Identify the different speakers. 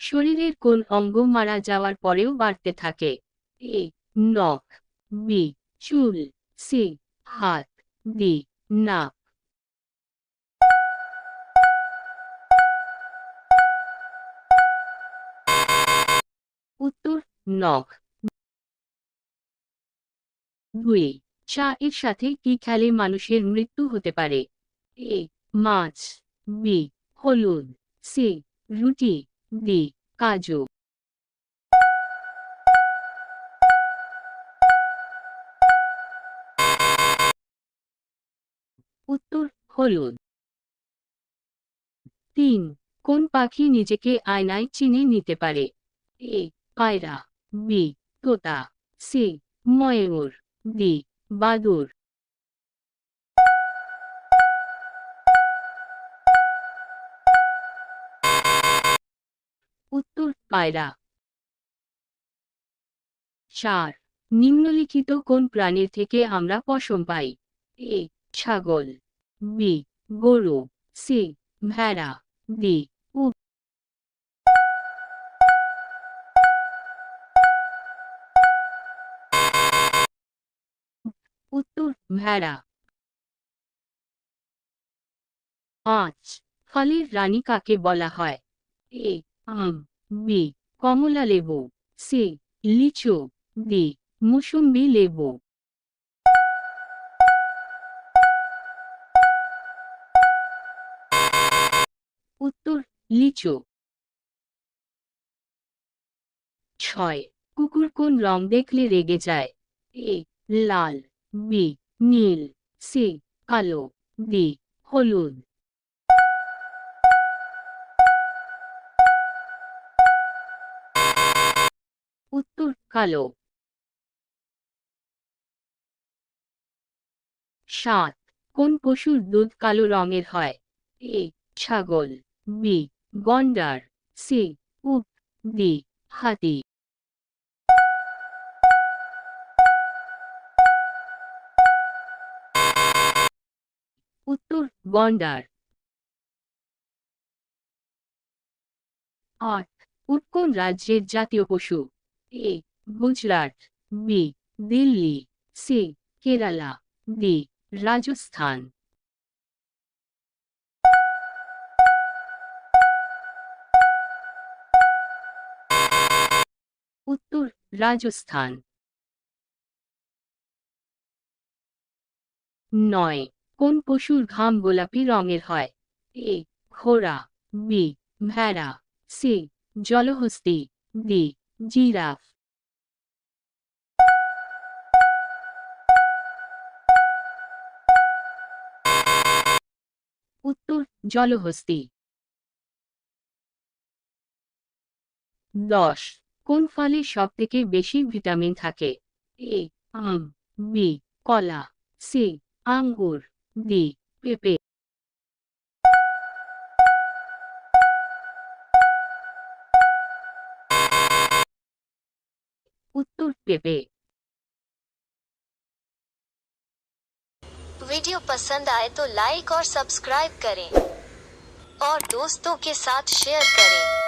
Speaker 1: শরীরের কোন অঙ্গ মারা যাওয়ার পরেও বাড়তে থাকে। এ, নখ। বি, চুল। সি, হাত। ডি, নাক। উত্তর, নখ। দুই, চা এর সাথে কি খেলে মানুষের মৃত্যু হতে পারে? এ, মাছ। বি, হলুদ। সি, রুটি। ডি কাজু। উত্তর, হলুদ। তিন, কোন পাখি নিজেকে আয়নায় চিনে নিতে পারে? এ, পায়রা। বি, তোতা। সি, ময়ূর। ডি, বাদুর। পায়রা। চার, নিম্নলিখিত কোন প্রাণীর থেকে আমরা পশম পাই? এ, ছাগল, বি, গরু, সি, ভেড়া উট উত্তর, ভেড়া। পাঁচ, ফলের রানী কাকে বলা হয়? এ, আম। বি কমলা লেবু। সি লিচু। ডি মুসুম্বি লেবু। উত্তর, লিচু। ছয়. কুকুর কোন রং দেখলে রেগে যায়? এ লাল। বি নীল। সি কালো। ডি হলুদ। কালো। সাত, কোন পশুর দুধ কালো রঙের হয়? এ, ছাগল, বি, গন্ডার, সি উট ডি, হাতি। উত্তর, গন্ডার। আট, উট কোন রাজ্যের জাতীয় পশু? A Gujarat, B, Delhi, C, Kerala, D, Rajasthan. উত্তর, রাজস্থান। নয়, কোন পশুর ঘাম গোলাপি রঙের হয়? এ, ঘোড়া, বি, ভেড়া, সি, জলহস্তি, ডি, জিরাফ। উত্তর, জলহস্তি। দশ, কোন ফলে সব থেকে বেশি ভিটামিন থাকে? এ, আম, বি, কলা, সি, আঙ্গুর, ডি, পেঁপে। উত্তর, পেঁপে।
Speaker 2: वीडियो पसंद आए तो लाइक और सब्सक्राइब करें। और दोस्तों के साथ शेयर करें।